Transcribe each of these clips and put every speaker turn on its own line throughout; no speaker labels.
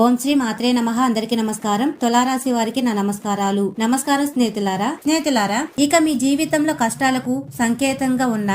ఓం శ్రీ మాత్రే నమః. అందరికి నమస్కారం. తులారాశి వారికి నా నమస్కారాలు. నమస్కారం స్నేహితులారా స్నేహితులారా ఇక మీ జీవితంలో కష్టాలకు సంకేతంగా ఉన్న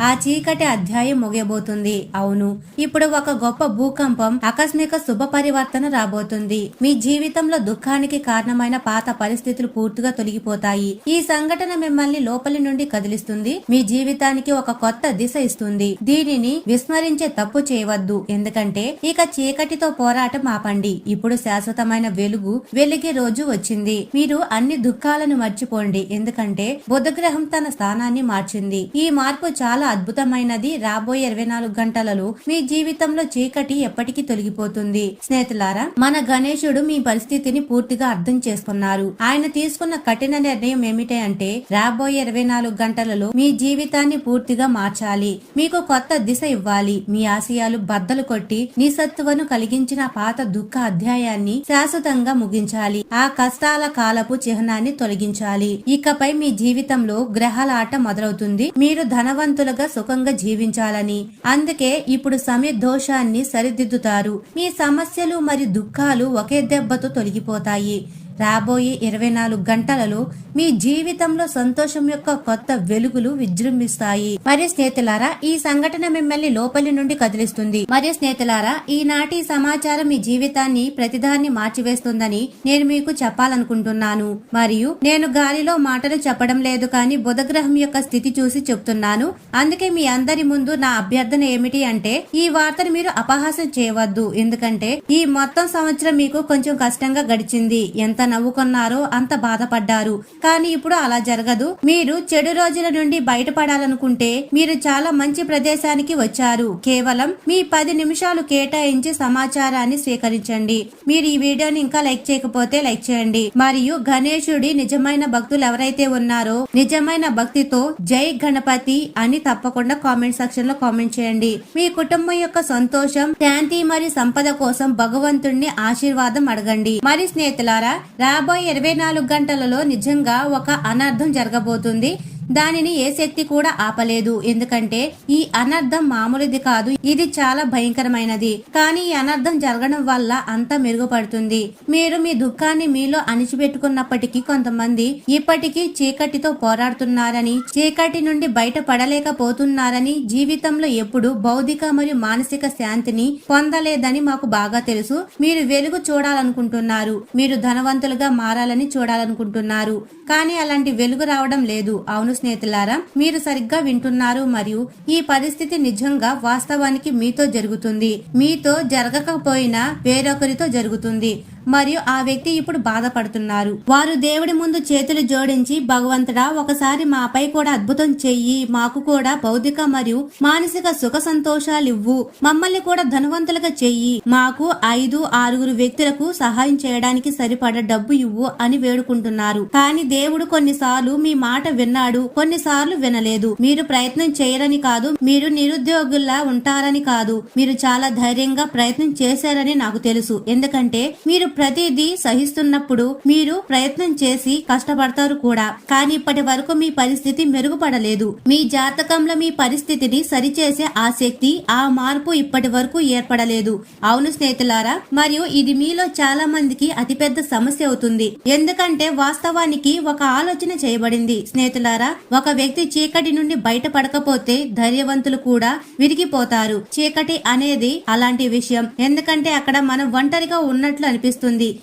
ఆ చీకటి అధ్యాయం ముగియబోతుంది. అవును ఇప్పుడు ఒక గొప్ప భూకంపం ఆకస్మిక శుభ పరివర్తన రాబోతుంది. మీ జీవితంలో దుఃఖానికి కారణమైన పాత పరిస్థితులు పూర్తిగా తొలగిపోతాయి. ఈ సంఘటన మిమ్మల్ని లోపలి నుండి కదిలిస్తుంది మీ జీవితానికి ఒక కొత్త దిశ ఇస్తుంది. దీనిని విస్మరించే తప్పు చేయవద్దు. ఎందుకంటే ఇక చీకటితో పోరాటం ఆపండి. ఇప్పుడు శాశ్వతమైన వెలుగు వెలిగే రోజు వచ్చింది. మీరు అన్ని దుఃఖాలను మర్చిపోండి. ఎందుకంటే బుధగ్రహం తన స్థానాన్ని మార్చింది. ఈ మార్పు చాలా అద్భుతమైనది. రాబోయే ఇరవై నాలుగు గంటలలో మీ జీవితంలో చీకటి ఎప్పటికీ తొలగిపోతుంది. స్నేహితులారా మన గణేశుడు మీ పరిస్థితిని పూర్తిగా అర్థం చేసుకున్నారు. ఆయన తీసుకున్న కఠిన నిర్ణయం ఏమిటి అంటే రాబోయే ఇరవై నాలుగు గంటలలో మీ జీవితాన్ని పూర్తిగా మార్చాలి. మీకు కొత్త దిశ ఇవ్వాలి. మీ ఆశయాలు బద్దలు కొట్టి నిస్సత్తువను కలిగించిన పాత దుఃఖ అధ్యాయాన్ని శాశ్వతంగా ముగించాలి. ఆ కష్టాల కాలపు చిహ్నాన్ని తొలగించాలి. ఇకపై మీ జీవితంలో గ్రహాల ఆట మొదలవుతుంది. మీరు ధనవంతుల ధనవంతులుగా సుఖంగా జీవించాలని. అందుకే ఇప్పుడు దోషాన్ని సరిదిద్దుతారు. మీ సమస్యలు మరియు దుఃఖాలు ఒకే దెబ్బతో తొలగిపోతాయి. రాబోయే ఇరవై నాలుగు గంటలలో మీ జీవితంలో సంతోషం యొక్క కొత్త వెలుగులు విజృంభిస్తాయి. మరియు స్నేహితులారా ఈ సంఘటన మిమ్మల్ని లోపలి నుండి కదిలిస్తుంది. మరియు స్నేహితులారా ఈనాటి సమాచారం మీ జీవితాన్ని ప్రతిదాన్ని మార్చివేస్తుందని నేను మీకు చెప్పాలనుకుంటున్నాను. మరియు నేను గాలిలో మాటలు చెప్పడం లేదు కానీ బుధగ్రహం యొక్క స్థితి చూసి చెప్తున్నాను. అందుకే మీ అందరి ముందు నా అభ్యర్థన ఏమిటి అంటే ఈ వార్తను మీరు అపహాసం చేయవద్దు. ఎందుకంటే ఈ మొత్తం సంవత్సరం మీకు కొంచెం కష్టంగా గడిచింది. ఎంత నవ్వుకున్నారో అంత బాధపడ్డారు. కానీ ఇప్పుడు అలా జరగదు. మీరు చెడు రోజుల నుండి బయటపడాలనుకుంటే మీరు చాలా మంచి ప్రదేశానికి వచ్చారు. కేవలం మీ పది నిమిషాలు కేటాయించి సమాచారాన్ని స్వీకరించండి. మీరు ఈ వీడియోని ఇంకా లైక్ చేయకపోతే లైక్ చేయండి. మరియు గణేశుడి నిజమైన భక్తులు ఎవరైతే ఉన్నారో నిజమైన భక్తితో జై గణపతి అని తప్పకుండా కామెంట్ సెక్షన్లో కామెంట్ చేయండి. మీ కుటుంబం యొక్క సంతోషం శాంతి మరియు సంపద కోసం భగవంతుణ్ణి ఆశీర్వాదం అడగండి. మరి స్నేహితులారా రాబోయే ఇరవై నాలుగు గంటలలో నిజంగా ఒక అనర్థం జరగబోతుంది. దానిని ఏ శక్తి కూడా ఆపలేదు. ఎందుకంటే ఈ అనర్థం మామూలుది కాదు. ఇది చాలా భయంకరమైనది. కానీ ఈ అనర్థం జరగడం వల్ల అంతా మెరుగుపడుతుంది. మీరు మీ దుఃఖాన్ని మీలో అణిచిపెట్టుకున్నప్పటికీ కొంతమంది ఇప్పటికీ చీకటితో పోరాడుతున్నారని చీకటి నుండి బయటపడలేకపోతున్నారని జీవితంలో ఎప్పుడు భౌతిక మరియు మానసిక శాంతిని పొందలేదని మాకు బాగా తెలుసు. మీరు వెలుగు చూడాలనుకుంటున్నారు. మీరు ధనవంతులుగా మారాలని చూడాలనుకుంటున్నారు. కానీ అలాంటి వెలుగు రావడం లేదు. అవును స్నేహితులారా. మీరు సరిగ్గా వింటున్నారు మరియు ఈ పరిస్థితి నిజంగా వాస్తవానికి మీతో జరుగుతుంది. మీతో జరగకపోయినా వేరొకరితో జరుగుతుంది. మరియు ఆ వ్యక్తి ఇప్పుడు బాధపడుతున్నారు. వారు దేవుడి ముందు చేతులు జోడించి భగవంతుడా ఒకసారి మాపై కూడా అద్భుతం చెయ్యి. మాకు కూడా భౌతిక మరియు మానసిక సుఖ సంతోషాలు ఇవ్వు మమ్మల్ని కూడా ధనవంతులుగా చెయ్యి. మాకు ఐదు ఆరుగురు వ్యక్తులకు సహాయం చేయడానికి సరిపడ డబ్బు ఇవ్వు అని వేడుకుంటున్నారు. కానీ దేవుడు కొన్నిసార్లు మీ మాట విన్నాడు కొన్నిసార్లు వినలేదు. మీరు ప్రయత్నం చేయరని కాదు మీరు నిరుద్యోగుల్లా ఉంటారని కాదు. మీరు చాలా ధైర్యంగా ప్రయత్నం చేశారని నాకు తెలుసు. ఎందుకంటే మీరు ప్రతిదీ సహిస్తున్నప్పుడు మీరు ప్రయత్నం చేసి కష్టపడతారు కూడా. కానీ ఇప్పటి వరకు మీ పరిస్థితి మెరుగుపడలేదు. మీ జాతకంలో మీ పరిస్థితిని సరిచేసే ఆ శక్తి ఆ మార్పు ఇప్పటి వరకు ఏర్పడలేదు. అవును స్నేహితులారా మరియు ఇది మీలో చాలా మందికి అతిపెద్ద సమస్య అవుతుంది. ఎందుకంటే వాస్తవానికి ఒక ఆలోచన చేయబడింది. స్నేహితులారా ఒక వ్యక్తి చీకటి నుండి బయటపడకపోతే ధైర్యవంతులు కూడా విరిగిపోతారు. చీకటి అనేది అలాంటి విషయం. ఎందుకంటే అక్కడ మనం ఒంటరిగా ఉన్నట్లు అనిపిస్తుంది.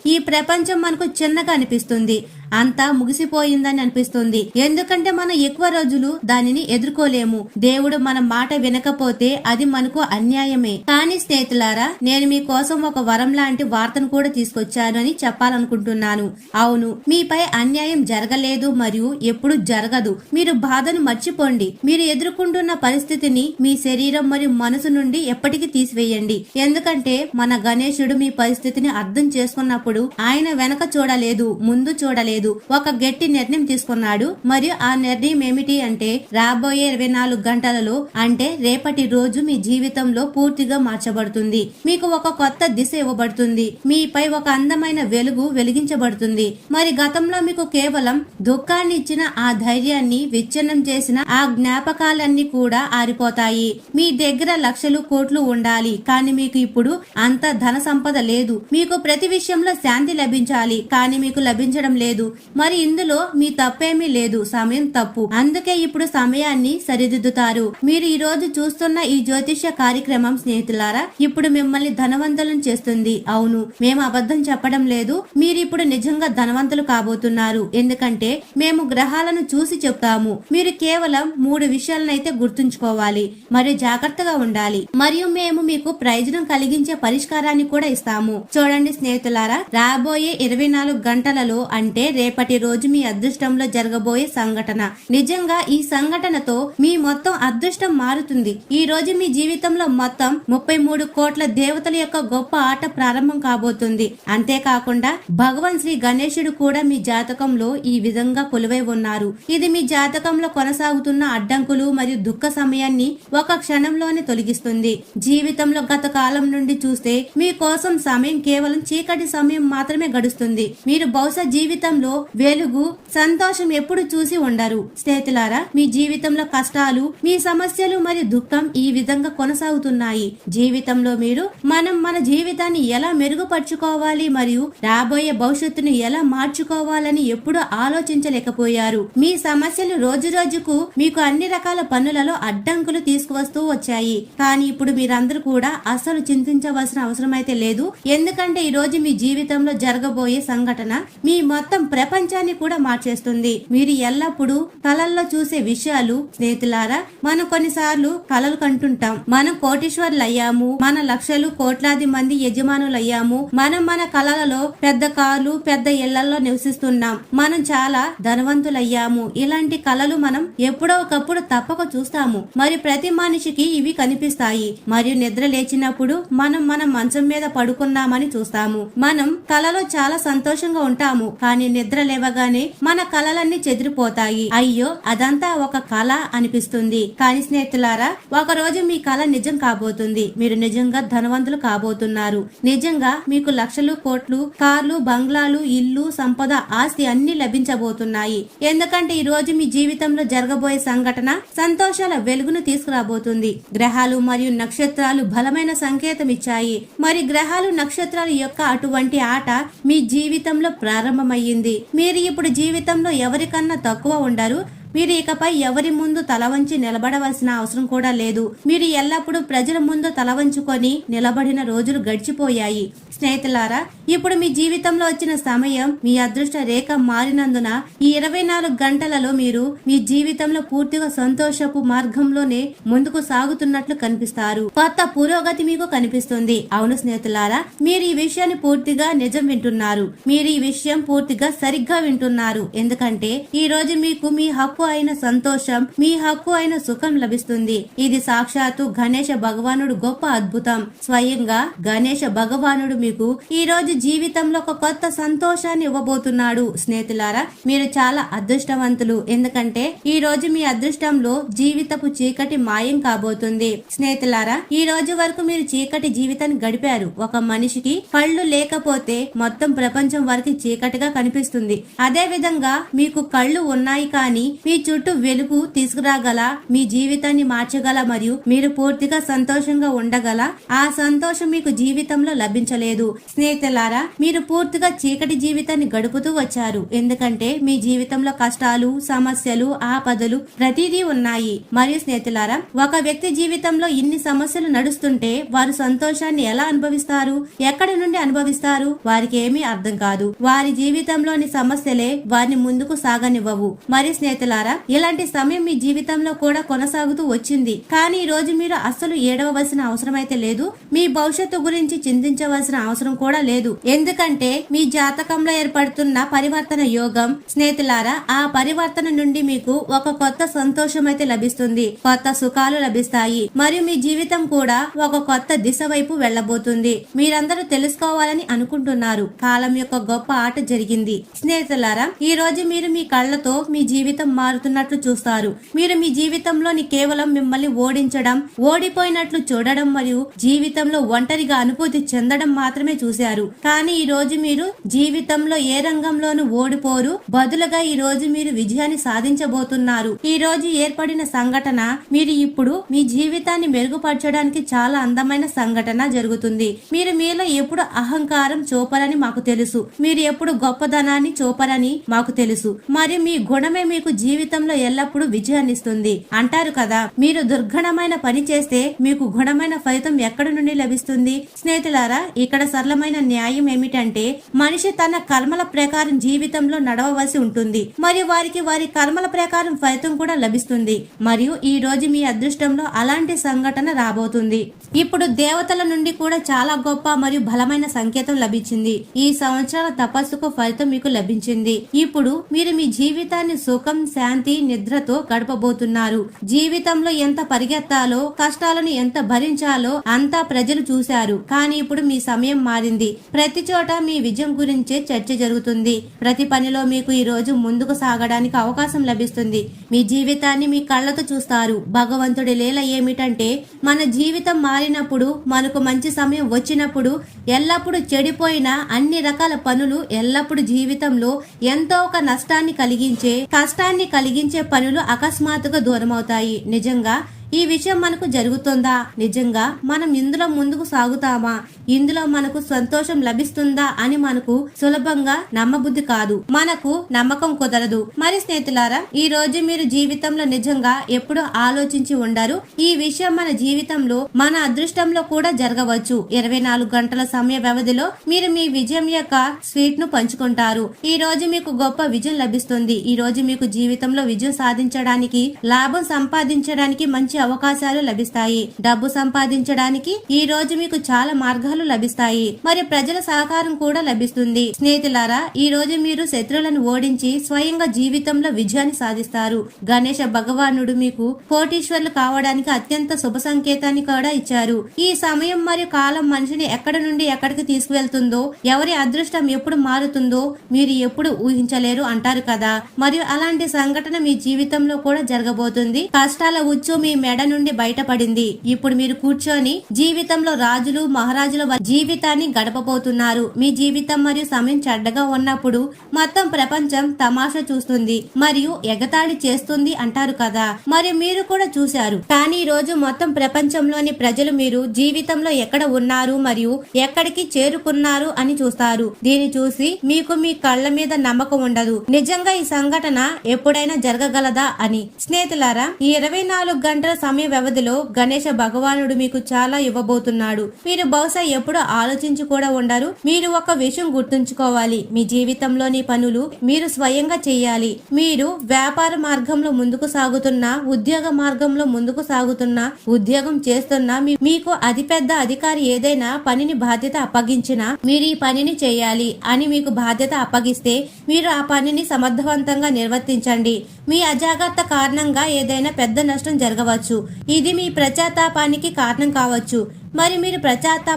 ఈ ప్రపంచం మనకు చిన్నగా అనిపిస్తుంది. అంతా ముగిసిపోయిందని అనిపిస్తుంది. ఎందుకంటే మనం ఎక్కువ రోజులు దానిని ఎదుర్కోలేము. దేవుడు మన మాట వినకపోతే అది మనకు అన్యాయమే. కానీ స్నేహితులారా నేను మీకోసం ఒక వరం లాంటి వార్తను కూడా తీసుకొచ్చాను అని చెప్పాలనుకుంటున్నాను. అవును మీపై అన్యాయం జరగలేదు మరియు ఎప్పుడు జరగదు. మీరు బాధను మర్చిపోండి. మీరు ఎదుర్కొంటున్న పరిస్థితిని మీ శరీరం మరియు మనసు నుండి ఎప్పటికీ తీసివేయండి. ఎందుకంటే మన గణేశుడు మీ పరిస్థితిని అర్థం చేసుకున్నప్పుడు ఆయన వెనక చూడలేదు ముందు చూడలేదు. లేదు. ఒక గట్టి నిర్ణయం తీసుకున్నాడు. మరియు ఆ నిర్ణయం ఏమిటి అంటే రాబోయే ఇరవై నాలుగు గంటలలో అంటే రేపటి రోజు మీ జీవితంలో పూర్తిగా మార్చబడుతుంది. మీకు ఒక కొత్త దిశ ఇవ్వబడుతుంది. మీపై ఒక అందమైన వెలుగు వెలిగించబడుతుంది. మరి గతంలో మీకు కేవలం దుఃఖాన్ని ఇచ్చిన ఆ ధైర్యాన్ని విచ్ఛిన్నం చేసిన ఆ జ్ఞాపకాలన్నీ కూడా ఆరిపోతాయి. మీ దగ్గర లక్షలు కోట్లు ఉండాలి. కానీ మీకు ఇప్పుడు అంత ధన సంపద లేదు. మీకు ప్రతి విషయంలో శాంతి లభించాలి. కానీ మీకు లభించడం లేదు. మరి ఇందులో మీ తప్పేమీ లేదు. సమయం తప్పు. అందుకే ఇప్పుడు సమయాన్ని సరిదిద్దుతారు. మీరు ఈ రోజు చూస్తున్న ఈ జ్యోతిష్య కార్యక్రమం స్నేహితులారా ఇప్పుడు మిమ్మల్ని ధనవంతులను చేస్తుంది. అవును మేము అబద్ధం చెప్పడం లేదు. మీరు ఇప్పుడు నిజంగా ధనవంతులు కాబోతున్నారు. ఎందుకంటే మేము గ్రహాలను చూసి చెప్తాము. మీరు కేవలం మూడు విషయాలనైతే గుర్తుంచుకోవాలి. మరియు జాగ్రత్తగా ఉండాలి. మరియు మేము మీకు ప్రయోజనం కలిగించే పరిష్కారాన్ని కూడా ఇస్తాము. చూడండి స్నేహితులారా రాబోయే ఇరవై నాలుగు గంటలలో అంటే రేపటి రోజు మీ అదృష్టంలో జరగబోయే సంఘటన. నిజంగా ఈ సంఘటనతో మీ మొత్తం అదృష్టం మారుతుంది. ఈ రోజు మీ జీవితంలో మొత్తం ముప్పై మూడు కోట్ల దేవతల యొక్క గొప్ప ఆట ప్రారంభం కాబోతుంది. అంతేకాకుండా భగవాన్ శ్రీ గణేశుడు కూడా మీ జాతకంలో ఈ విధంగా కొలువై ఉన్నారు. ఇది మీ జాతకంలో కొనసాగుతున్న అడ్డంకులు మరియు దుఃఖ సమయాన్ని ఒక క్షణంలోనే తొలగిస్తుంది. జీవితంలో గత కాలం నుండి చూస్తే మీ కోసం సమయం కేవలం చీకటి సమయం మాత్రమే గడుస్తుంది. మీరు బహుశా జీవితంలో వెలుగు సంతోషం ఎప్పుడు చూసి ఉండరు. స్నేహితులారా మీ జీవితంలో కష్టాలు మీ సమస్యలు మరియు దుఃఖం ఈ విధంగా కొనసాగుతున్నాయి. జీవితంలో మీరు మనం మన జీవితాన్ని ఎలా మెరుగుపరుచుకోవాలి మరియు రాబోయే భవిష్యత్తును ఎలా మార్చుకోవాలని ఎప్పుడూ ఆలోచించలేకపోయారు. మీ సమస్యలు రోజు రోజుకు మీకు అన్ని రకాల పనులలో అడ్డంకులు తీసుకువస్తూ వచ్చాయి. కానీ ఇప్పుడు మీరందరూ కూడా అసలు చింతించవలసిన అవసరం అయితే లేదు. ఎందుకంటే ఈ రోజు మీ జీవితంలో జరగబోయే సంఘటన మీ మొత్తం ప్రపంచాన్ని కూడా మార్చేస్తుంది. మీరు ఎల్లప్పుడూ కలల్లో చూసే విషయాలు స్నేహితులారా మనం కొన్నిసార్లు కలలు కంటుంటాం. మనం కోటీశ్వర్లు అయ్యాము మన లక్షలు కోట్లాది మంది యజమానులు అయ్యాము మనం మన కళలలో పెద్ద కార్లు పెద్ద ఇళ్ళలో నివసిస్తున్నాం. మనం చాలా ధనవంతులయ్యాము. ఇలాంటి కళలు మనం ఎప్పుడో ఒకప్పుడు తప్పక చూస్తాము. మరి ప్రతి మనిషికి ఇవి కనిపిస్తాయి. మరియు నిద్ర లేచినప్పుడు మనం మన మంచం మీద పడుకున్నామని చూస్తాము. మనం కలలో చాలా సంతోషంగా ఉంటాము. కానీ నిద్ర లేవగానే మన కలలన్నీ చెదిరిపోతాయి. అయ్యో అదంతా ఒక కళ అనిపిస్తుంది. కానీ స్నేహితులారా ఒక రోజు మీ కళ నిజం కాబోతుంది. మీరు నిజంగా ధనవంతులు కాబోతున్నారు. నిజంగా మీకు లక్షలు కోట్లు కార్లు బంగ్లాలు ఇల్లు సంపద ఆస్తి అన్ని లభించబోతున్నాయి. ఎందుకంటే ఈ రోజు మీ జీవితంలో జరగబోయే సంఘటన సంతోషాల వెలుగును తీసుకురాబోతుంది. గ్రహాలు మరియు నక్షత్రాలు బలమైన సంకేతం ఇచ్చాయి. మరి గ్రహాలు నక్షత్రాల యొక్క అటువంటి ఆట మీ జీవితంలో ప్రారంభమయ్యింది. మీరు ఇప్పుడు జీవితంలో ఎవరికన్నా తక్కువ ఉండరు? మీరు ఇకపై ఎవరి ముందు తల వంచి నిలబడవలసిన అవసరం కూడా లేదు. మీరు ఎల్లప్పుడూ ప్రజల ముందు తల వంచుకొని నిలబడిన రోజులు గడిచిపోయాయి. స్నేహితులారా ఇప్పుడు మీ జీవితంలో వచ్చిన సమయం మీ అదృష్ట రేఖ మారినందున ఈ ఇరవై నాలుగు గంటలలో మీరు మీ జీవితంలో పూర్తిగా సంతోషపు మార్గంలోనే ముందుకు సాగుతున్నట్లు కనిపిస్తారు. కొత్త పురోగతి మీకు కనిపిస్తుంది. అవును స్నేహితులారా మీరు ఈ విషయాన్ని పూర్తిగా నిజం వింటున్నారు. మీరు ఈ విషయం పూర్తిగా సరిగ్గా వింటున్నారు. ఎందుకంటే ఈ రోజు మీకు మీ హక్కు అయిన సంతోషం మీ హక్కు అయిన సుఖం లభిస్తుంది. ఇది సాక్షాత్తు గణేష భగవానుడు గొప్ప అద్భుతం. స్వయంగా గణేష భగవానుడు మీకు ఈ రోజు జీవితంలో ఒక కొత్త సంతోషాన్ని ఇవ్వబోతున్నాడు. స్నేహితులారా మీరు చాలా అదృష్టవంతులు. ఎందుకంటే ఈ రోజు మీ అదృష్టంలో జీవితపు చీకటి మాయం కాబోతుంది. స్నేహితులారా ఈ రోజు వరకు మీరు చీకటి జీవితాన్ని గడిపారు. ఒక మనిషికి కళ్ళు లేకపోతే మొత్తం ప్రపంచం వారికి చీకటిగా కనిపిస్తుంది. అదే విధంగా మీకు కళ్ళు ఉన్నాయి కానీ మీ చుట్టూ వెలుగు తీసుకురాగల మీ జీవితాన్ని మార్చగల మరియు మీరు పూర్తిగా సంతోషంగా ఉండగల ఆ సంతోషం మీకు జీవితంలో లభించలేదు. స్నేహితులారా మీరు పూర్తిగా చీకటి జీవితాన్ని గడుపుతూ వచ్చారు. ఎందుకంటే మీ జీవితంలో కష్టాలు సమస్యలు ఆపదలు ప్రతిదీ ఉన్నాయి. మరియు స్నేహితులారా ఒక వ్యక్తి జీవితంలో ఇన్ని సమస్యలు నడుస్తుంటే వారు సంతోషాన్ని ఎలా అనుభవిస్తారు? ఎక్కడి నుండి అనుభవిస్తారు? వారికి ఏమీ అర్థం కాదు. వారి జీవితంలోని సమస్యలే వారిని ముందుకు సాగనివ్వవు. మరి స్నేహితులారా స్నేహితులారా ఇలాంటి సమయం మీ జీవితంలో కూడా కొనసాగుతూ వచ్చింది. కానీ ఈ రోజు మీరు అస్సలు ఏడవలసిన అవసరం అయితే లేదు. మీ భవిష్యత్తు గురించి చింతించవలసిన అవసరం కూడా లేదు. ఎందుకంటే మీ జాతకంలో ఏర్పడుతున్న పరివర్తన యోగం స్నేహితులారా ఆ పరివర్తన నుండి మీకు ఒక కొత్త సంతోషం అయితే లభిస్తుంది. కొత్త సుఖాలు లభిస్తాయి. మరియు మీ జీవితం కూడా ఒక కొత్త దిశ వైపు వెళ్ళబోతుంది మీరందరూ తెలుసుకోవాలని అనుకుంటున్నారు. కాలం యొక్క గొప్ప ఆట జరిగింది. స్నేహితులారా ఈ రోజు మీరు మీ కళ్ళతో మీ జీవితం మారుతున్నట్లు చూస్తారు. మీరు మీ జీవితంలోని కేవలం మిమ్మల్ని ఓడించడం ఓడిపోయినట్లు చూడడం మరియు జీవితంలో ఒంటరిగా అనుభూతి చెందడం మాత్రమే చూశారు. కానీ ఈ రోజు మీరు జీవితంలో ఏ రంగంలోనూ ఓడిపోరు. బదులుగా ఈ రోజు మీరు విజయాన్ని సాధించబోతున్నారు. ఈ రోజు ఏర్పడిన సంఘటన మీరు ఇప్పుడు మీ జీవితాన్ని మెరుగుపరచడానికి చాలా అందమైన సంఘటన జరుగుతుంది. మీరు మీలో ఎప్పుడు అహంకారం చూపరని మాకు తెలుసు. మీరు ఎప్పుడు గొప్పదనాన్ని చూపరని మాకు తెలుసు. మరియు మీ గుణమే మీకు జీవితంలో ఎల్లప్పుడూ విజయాన్నిస్తుంది. అంటారు కదా మీరు దుర్ఘణమైన పని చేస్తే మీకు గుణమైన ఫలితం ఎక్కడి నుండి లభిస్తుంది? స్నేహితులారా ఇక్కడ సరళమైన న్యాయం ఏమిటంటే మనిషి తన కర్మల ప్రకారం జీవితంలో నడవవలసి ఉంటుంది. మరియు వారికి వారి కర్మల ప్రకారం ఫలితం కూడా లభిస్తుంది. మరియు ఈ రోజు మీ అదృష్టంలో అలాంటి సంఘటన రాబోతుంది. ఇప్పుడు దేవతల నుండి కూడా చాలా గొప్ప మరియు బలమైన సంకేతం లభించింది. ఈ సంవత్సరాల తపస్సుకు ఫలితం మీకు లభించింది. ఇప్పుడు మీరు మీ జీవితాన్ని సుఖం శాంతి శాంతి నిద్రతో గడపబోతున్నారు. జీవితంలో ఎంత పరిగెత్తాలో కష్టాలను ఎంత భరించాలో అంతా ప్రజలు చూశారు. కానీ ఇప్పుడు మీ సమయం మారింది. ప్రతి చోట మీ విజయం గురించే చర్చ జరుగుతుంది. ప్రతి పనిలో మీకు ఈ రోజు ముందుకు సాగడానికి అవకాశం లభిస్తుంది. మీ జీవితాన్ని మీ కళ్ళతో చూస్తారు. భగవంతుడి లీల ఏమిటంటే మన జీవితం మారినప్పుడు మనకు మంచి సమయం వచ్చినప్పుడు ఎల్లప్పుడూ చెడిపోయిన అన్ని రకాల పనులు ఎల్లప్పుడూ జీవితంలో ఎంతో ఒక నష్టాన్ని కలిగించే కష్టాన్ని కలిగించే పనులు అకస్మాత్తుగా దూరమవుతాయి. నిజంగా ఈ విషయం మనకు జరుగుతుందా? నిజంగా మనం ఇందులో ముందుకు సాగుతామా? ఇందులో మనకు సంతోషం లభిస్తుందా అని మనకు సులభంగా నమ్మబుద్ధి కాదు. మనకు నమ్మకం కుదరదు. మరి స్నేహితులారా ఈ రోజు మీరు జీవితంలో నిజంగా ఎప్పుడు ఆలోచించి ఉండరు. ఈ విషయం మన జీవితంలో మన అదృష్టంలో కూడా జరగవచ్చు. ఇరవై నాలుగు గంటల సమయ వ్యవధిలో మీరు మీ విజయం యొక్క స్వీట్ను పంచుకుంటారు. ఈ రోజు మీకు గొప్ప విజయం లభిస్తుంది. ఈ రోజు మీకు జీవితంలో విజయం సాధించడానికి లాభం సంపాదించడానికి మంచి అవకాశాలు లభిస్తాయి. డబ్బు సంపాదించడానికి ఈ రోజు మీకు చాలా మార్గాలు లభిస్తాయి. మరియు ప్రజల సహకారం కూడా లభిస్తుంది. స్నేహితులారా ఈ రోజు మీరు శత్రువులను ఓడించి స్వయంగా జీవితంలో విజయాన్ని సాధిస్తారు. గణేష భగవానుడు మీకు కోటీశ్వర్లు కావడానికి అత్యంత శుభ సంకేతాన్ని కూడా ఇచ్చారు. ఈ సమయం మరియు కాలం మనిషిని ఎక్కడ నుండి ఎక్కడికి తీసుకువెళ్తుందో ఎవరి అదృష్టం ఎప్పుడు మారుతుందో మీరు ఎప్పుడు ఊహించలేరు అంటారు కదా. మరియు అలాంటి సంఘటన మీ జీవితంలో కూడా జరగబోతుంది. కష్టాల ఉచ్చు మీ మెడ నుండి బయటపడింది. ఇప్పుడు మీరు కూర్చొని జీవితంలో రాజులు మహారాజుల వారి జీవితాన్ని గడపబోతున్నారు. మీ జీవితం మరియు సమయం చెడ్డగా ఉన్నప్పుడు మొత్తం ప్రపంచం తమాషా చూస్తుంది మరియు ఎగతాళి చేస్తుంది అంటారు కదా. మరియు మీరు కూడా చూశారు. కానీ ఈ రోజు మొత్తం ప్రపంచంలోని ప్రజలు మీరు జీవితంలో ఎక్కడ ఉన్నారు మరియు ఎక్కడికి చేరుకున్నారు అని చూస్తారు. దీన్ని చూసి మీకు మీ కళ్ళ మీద నమ్మకం ఉండదు. నిజంగా ఈ సంఘటన ఎప్పుడైనా జరగగలదా అని. స్నేహితులారా ఈ ఇరవై నాలుగు గంటల సమయ వ్యవధిలో గణేష భగవానుడు మీకు చాలా ఇవ్వబోతున్నాడు. మీరు బహుశా ఎప్పుడు ఆలోచించి కూడా ఉండరు. మీరు ఒక విషయం గుర్తుంచుకోవాలి. మీ జీవితంలోని పనులు మీరు స్వయంగా చేయాలి. మీరు వ్యాపార మార్గంలో ముందుకు సాగుతున్న ఉద్యోగ మార్గంలో ముందుకు సాగుతున్న ఉద్యోగం చేస్తున్న మీ- మీకు అతిపెద్ద అధికారి ఏదైనా పనిని బాధ్యత అప్పగించినా మీరు ఈ పనిని చేయాలి అని మీకు బాధ్యత అప్పగిస్తే మీరు ఆ పనిని సమర్థవంతంగా నిర్వర్తించండి. మీ అజాగ్రత్త కారణంగా ఏదైనా పెద్ద నష్టం జరగవచ్చు. ఇది మీ ప్రచాతాపానికి కారణం కావచ్చు. మరి మీరు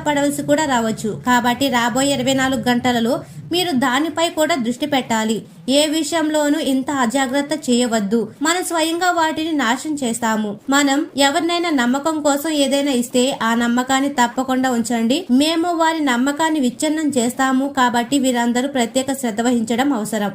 పడవలసి కూడా రావచ్చు. కాబట్టి రాబోయే ఇరవై నాలుగు గంటలలో మీరు దానిపై కూడా దృష్టి పెట్టాలి. ఏ విషయంలోనూ ఇంత అజాగ్రత్త చేయవద్దు. మనం స్వయంగా వాటిని నాశనం చేస్తాము. మనం ఎవరినైనా నమ్మకం కోసం ఏదైనా ఇస్తే ఆ నమ్మకాన్ని తప్పకుండా ఉంచండి. మేము వారి నమ్మకాన్ని విచ్ఛిన్నం చేస్తాము. కాబట్టి వీరందరూ ప్రత్యేక శ్రద్ధ వహించడం అవసరం.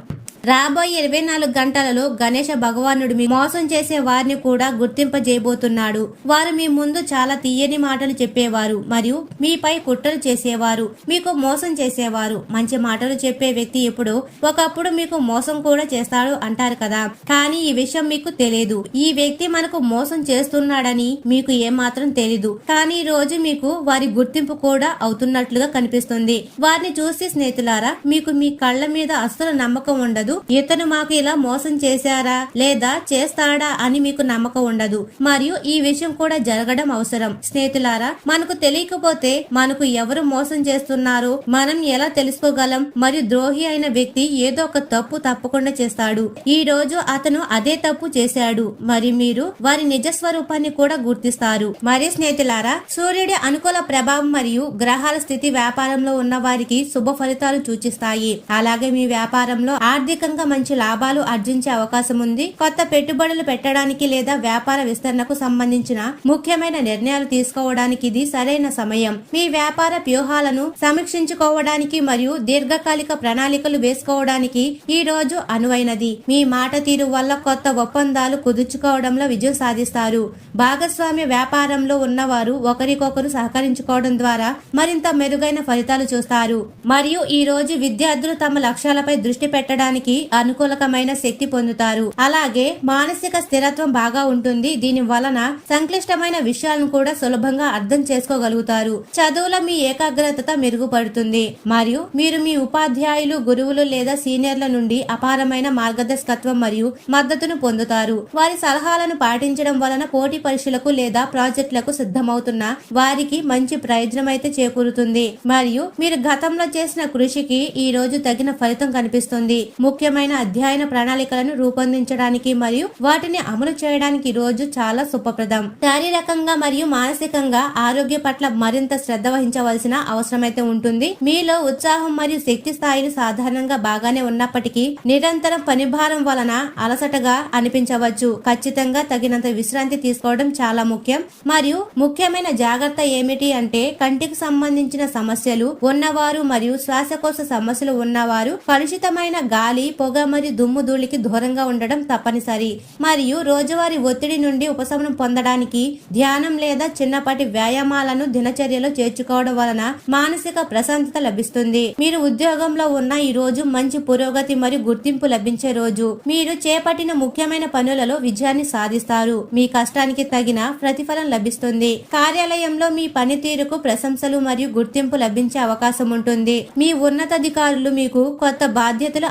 రాబోయే ఇరవై నాలుగు గంటలలో గణేష భగవానుడు మీ మోసం చేసే వారిని కూడా గుర్తింపజేయబోతున్నాడు. వారు మీ ముందు చాలా తీయని మాటలు చెప్పేవారు మరియు మీపై కుట్రలు చేసేవారు మీకు మోసం చేసేవారు. మంచి మాటలు చెప్పే వ్యక్తి ఇప్పుడు ఒకప్పుడు మీకు మోసం కూడా చేస్తాడు అంటారు కదా. కానీ ఈ విషయం మీకు తెలియదు ఈ వ్యక్తి మనకు మోసం చేస్తున్నాడని మీకు ఏమాత్రం తెలీదు. కానీ ఈ రోజు మీకు వారి గుర్తింపు కూడా అవుతున్నట్లుగా కనిపిస్తుంది. వారిని చూసి స్నేహితులారా మీకు మీ కళ్ళ మీద అస్సలు నమ్మకం ఉండదు. ఇతను మాకు ఇలా మోసం చేశారా? లేదా చేస్తాడా అని మీకు నమ్మకం ఉండదు. మరియు ఈ విషయం కూడా జరగడం అవసరం. స్నేహితులారా మనకు తెలియకపోతే మనకు ఎవరు మోసం చేస్తున్నారు? మనం ఎలా తెలుసుకోగలం? మరియు ద్రోహి అయిన వ్యక్తి ఏదో ఒక తప్పు తప్పకుండా చేస్తాడు. ఈ రోజు అతను అదే తప్పు చేశాడు. మరి మీరు వారి నిజ స్వరూపాన్ని కూడా గుర్తిస్తారు. మరి స్నేహితులారా సూర్యుడి అనుకూల ప్రభావం మరియు గ్రహాల స్థితి వ్యాపారంలో ఉన్న వారికి శుభ ఫలితాలు సూచిస్తాయి. అలాగే మీ వ్యాపారంలో ఆర్థిక ఆర్థికంగా మంచి లాభాలు ఆర్జించే అవకాశం ఉంది. కొత్త పెట్టుబడులు పెట్టడానికి లేదా వ్యాపార విస్తరణకు సంబంధించిన ముఖ్యమైన నిర్ణయాలు తీసుకోవడానికి ఇది సరైన సమయం. మీ వ్యాపార వ్యూహాలను సమీక్షించుకోవడానికి మరియు దీర్ఘకాలిక ప్రణాళికలు వేసుకోవడానికి ఈ రోజు అనువైనది. మీ మాట తీరు వల్ల కొత్త ఒప్పందాలు కుదుర్చుకోవడంలో విజయం సాధిస్తారు. భాగస్వామ్య వ్యాపారంలో ఉన్నవారు ఒకరికొకరు సహకరించుకోవడం ద్వారా మరింత మెరుగైన ఫలితాలు చూస్తారు. మరియు ఈ రోజు విద్యార్థులు తమ లక్ష్యాలపై దృష్టి పెట్టడానికి అనుకూలకమైన శక్తి పొందుతారు. అలాగే మానసిక స్థిరత్వం బాగా ఉంటుంది. దీని వలన సంక్లిష్టమైన విషయాలను కూడా సులభంగా అర్థం చేసుకోగలుగుతారు. చదువుల మీ ఏకాగ్రత మెరుగుపడుతుంది. మరియు మీరు మీ ఉపాధ్యాయులు గురువులు లేదా సీనియర్ల నుండి అపారమైన మార్గదర్శకత్వం మరియు మద్దతును పొందుతారు. వారి సలహాలను పాటించడం వలన పోటీ పరీక్షలకు లేదా ప్రాజెక్టులకు సిద్ధమవుతున్న వారికి మంచి ప్రయోజనం అయితే చేకూరుతుంది. మరియు మీరు గతంలో చేసిన కృషికి ఈ రోజు తగిన ఫలితం కనిపిస్తుంది. ముఖ్యమైన అధ్యయన ప్రణాళికలను రూపొందించడానికి మరియు వాటిని అమలు చేయడానికి రోజు చాలా శుభప్రదం శారీరకంగా మరియు మానసికంగా ఆరోగ్య పట్ల మరింత శ్రద్ధ వహించవలసిన అవసరమైతే ఉంటుంది. మీలో ఉత్సాహం మరియు శక్తి స్థాయిలు సాధారణంగా బాగానే ఉన్నప్పటికీ నిరంతరం పనిభారం వలన అలసటగా అనిపించవచ్చు. ఖచ్చితంగా తగినంత విశ్రాంతి తీసుకోవడం చాలా ముఖ్యం. మరియు ముఖ్యమైన జాగ్రత్త ఏమిటి అంటే కంటికి సంబంధించిన సమస్యలు ఉన్నవారు మరియు శ్వాసకోశ సమస్యలు ఉన్నవారు కలుషితమైన గాలి పొగ మరియు దుమ్ము ధూళికి దూరంగా ఉండడం తప్పనిసరి. మరియు రోజువారీ ఒత్తిడి నుండి ఉపశమనం పొందడానికి ధ్యానం లేదా చిన్నపాటి వ్యాయామాలను దినచర్యలో చేర్చుకోవడం వలన మానసిక ప్రశాంతత లభిస్తుంది. మీరు ఉద్యోగంలో ఉన్న ఈ రోజు మంచి పురోగతి మరియు గుర్తింపు లభించే రోజు. మీరు చేపట్టిన ముఖ్యమైన పనులలో విజయాన్ని సాధిస్తారు. మీ కష్టానికి తగిన ప్రతిఫలం లభిస్తుంది. కార్యాలయంలో మీ పనితీరుకు ప్రశంసలు మరియు గుర్తింపు లభించే అవకాశం ఉంటుంది. మీ ఉన్నతాధికారులు మీకు కొత్త బాధ్యతలు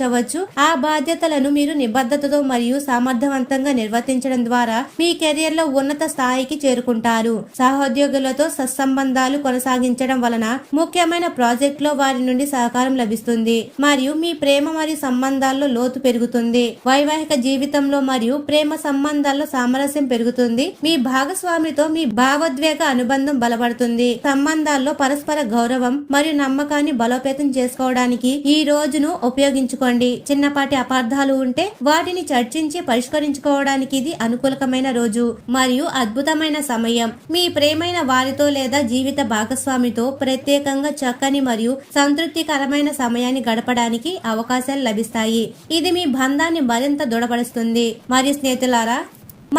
అప్పగించవచ్చు ఆ బాధ్యతలను మీరు నిబద్ధతతో మరియు సమర్థవంతంగా నిర్వర్తించడం ద్వారా మీ కెరియర్లో ఉన్నత స్థాయికి చేరుకుంటారు. సహోద్యోగులతో సత్సంబంధాలు కొనసాగించడం వలన ముఖ్యమైన ప్రాజెక్ట్లో వారి నుండి సహకారం లభిస్తుంది. మరియు మీ ప్రేమ మరియు సంబంధాల్లో లోతు పెరుగుతుంది. వైవాహిక జీవితంలో మరియు ప్రేమ సంబంధాల్లో సామరస్యం పెరుగుతుంది. మీ భాగస్వామితో మీ భావోద్వేగ అనుబంధం బలపడుతుంది. సంబంధాల్లో పరస్పర గౌరవం మరియు నమ్మకాన్ని బలోపేతం చేసుకోవడానికి ఈ రోజును ఉపయోగించుకోండి. చిన్నపాటి అపార్థాలు ఉంటే వాటిని చర్చించి పరిష్కరించుకోవడానికి ఇది అనుకూలకమైన రోజు మరియు అద్భుతమైన సమయం. మీ ప్రేమైన వారితో లేదా జీవిత భాగస్వామితో ప్రత్యేకంగా చక్కని మరియు సంతృప్తికరమైన సమయాన్ని గడపడానికి అవకాశాలు లభిస్తాయి. ఇది మీ బంధాన్ని మరింత దృఢపరుస్తుంది. మరియు స్నేహితులారా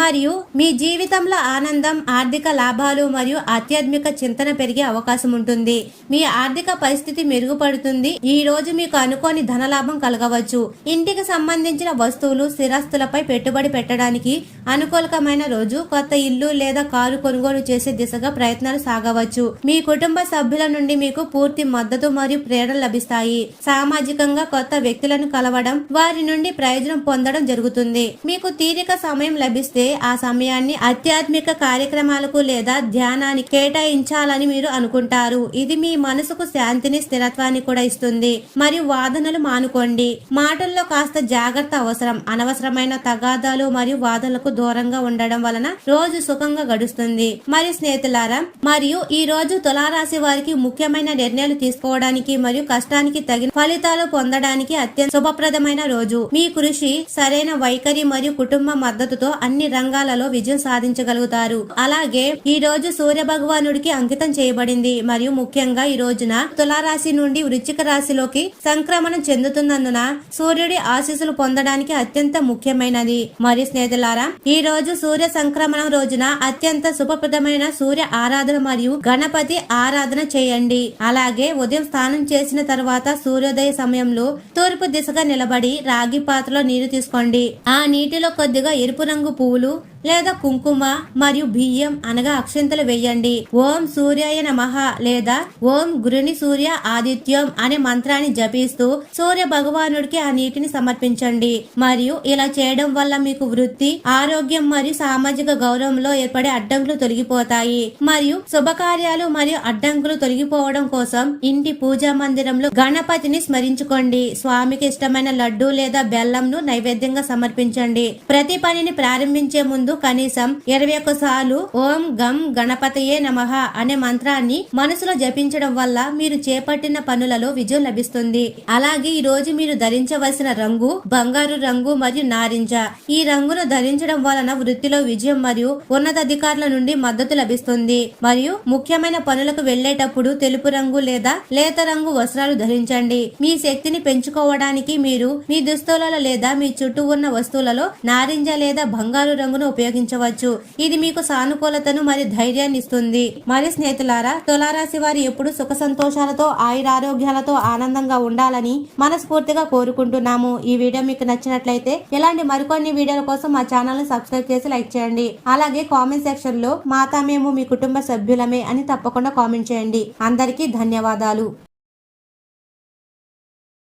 మరియు మీ జీవితంలో ఆనందం ఆర్థిక లాభాలు మరియు ఆధ్యాత్మిక చింతన పెరిగే అవకాశం ఉంటుంది. మీ ఆర్థిక పరిస్థితి మెరుగుపడుతుంది. ఈ రోజు మీకు అనుకోని ధనలాభం కలగవచ్చు. ఇంటికి సంబంధించిన వస్తువులు స్థిరాస్తులపై పెట్టుబడి పెట్టడానికి అనుకూలకమైన రోజు కొత్త ఇల్లు లేదా కారు కొనుగోలు చేసే దిశగా ప్రయత్నాలు సాగవచ్చు. మీ కుటుంబ సభ్యుల నుండి మీకు పూర్తి మద్దతు మరియు ప్రేరణ లభిస్తాయి. సామాజికంగా కొత్త వ్యక్తులను కలవడం వారి నుండి ప్రయోజనం పొందడం జరుగుతుంది. మీకు తీరిక సమయం లభిస్తే ఆ సమయాన్ని ఆధ్యాత్మిక కార్యక్రమాలకు లేదా ధ్యానానికి కేటాయించాలని మీరు అనుకుంటారు. ఇది మీ మనసుకు శాంతిని స్థిరత్వాన్ని కూడా ఇస్తుంది. మరియు వాదనలు మానుకోండి. మాటల్లో కాస్త జాగ్రత్త అవసరం. అనవసరమైన తగాదాలు మరియు వాదనలకు దూరంగా ఉండడం వలన రోజు సుఖంగా గడుస్తుంది. మరియు స్నేహితులారా మరియు ఈ రోజు తులారాశి వారికి ముఖ్యమైన నిర్ణయాలు తీసుకోవడానికి మరియు కష్టానికి తగిన ఫలితాలు పొందడానికి అత్యంత శుభప్రదమైన రోజు. మీ కృషి సరైన వైఖరి మరియు కుటుంబ మద్దతుతో అన్ని రంగాలలో విజయం సాధించగలుగుతారు. అలాగే ఈ రోజు సూర్య భగవానుడికి అంకితం చేయబడింది. మరియు ముఖ్యంగా ఈ రోజున తులారాశి నుండి వృచ్చిక రాశిలోకి సంక్రమణం చెందుతున్నందున సూర్యుడి ఆశీస్సులు పొందడానికి అత్యంత ముఖ్యమైనది. మరియు స్నేహితులారా ఈ రోజు సూర్య సంక్రమణం రోజున అత్యంత శుభప్రదమైన సూర్య ఆరాధన మరియు గణపతి ఆరాధన చేయండి. అలాగే ఉదయం స్నానం చేసిన తర్వాత సూర్యోదయ సమయంలో తూర్పు దిశగా నిలబడి రాగి పాత్రలో నీరు తీసుకోండి. ఆ నీటిలో కొద్దిగా ఎరుపు రంగు పువ్వులు dulu. లేదా కుంకుమ మరియు బియ్యం అనగా అక్షంతలు వేయండి. ఓం సూర్యాయ నమః లేదా ఓం గురుని సూర్య ఆదిత్యం అనే మంత్రాన్ని జపిస్తూ సూర్య భగవానుడికి ఆ నీటిని సమర్పించండి. మరియు ఇలా చేయడం వల్ల మీకు వృత్తి ఆరోగ్యం మరియు సామాజిక గౌరవంలో ఏర్పడే అడ్డంకులు తొలగిపోతాయి. మరియు శుభకార్యాలు మరియు అడ్డంకులు తొలగిపోవడం కోసం ఇంటి పూజా మందిరంలో గణపతిని స్మరించుకోండి. స్వామికి ఇష్టమైన లడ్డు లేదా బెల్లంను నైవేద్యంగా సమర్పించండి. ప్రతి పనిని ప్రారంభించే ముందు కనీసం ఇరవై ఒక్క సార్లు ఓం గం గణపతయే నమః అనే మంత్రాన్ని మనసులో జపించడం వల్ల మీరు చేపట్టిన పనులలో విజయం లభిస్తుంది. అలాగే ఈ రోజు మీరు ధరించవలసిన రంగు బంగారు రంగు మరియు నారింజ. ఈ రంగును ధరించడం వలన వృత్తిలో విజయం మరియు ఉన్నతాధికారుల నుండి మద్దతు లభిస్తుంది. మరియు ముఖ్యమైన పనులకు వెళ్ళేటప్పుడు తెలుపు రంగు లేదా లేత రంగు వస్త్రాలు ధరించండి. మీ శక్తిని పెంచుకోవడానికి మీరు మీ దుస్తులలో లేదా మీ చుట్టూ ఉన్న వస్తువులలో నారింజ లేదా బంగారు రంగును ఉపయోగించవచ్చు. ఇది మీకు సానుకూలతను మరియు ధైర్యాన్ని ఇస్తుంది. మరి స్నేహితులారా తులారాశి వారు ఎప్పుడు సుఖ సంతోషాలతో ఆయురారోగ్యాలతో ఆనందంగా ఉండాలని మనస్ఫూర్తిగా కోరుకుంటున్నాము. ఈ వీడియో మీకు నచ్చినట్లయితే ఇలాంటి మరికొన్ని వీడియోల కోసం మా ఛానల్ను సబ్స్క్రైబ్ చేసి లైక్ చేయండి. అలాగే కామెంట్ సెక్షన్లో మాతా మేము మీ కుటుంబ సభ్యులమే అని తప్పకుండా కామెంట్ చేయండి. అందరికీ ధన్యవాదాలు.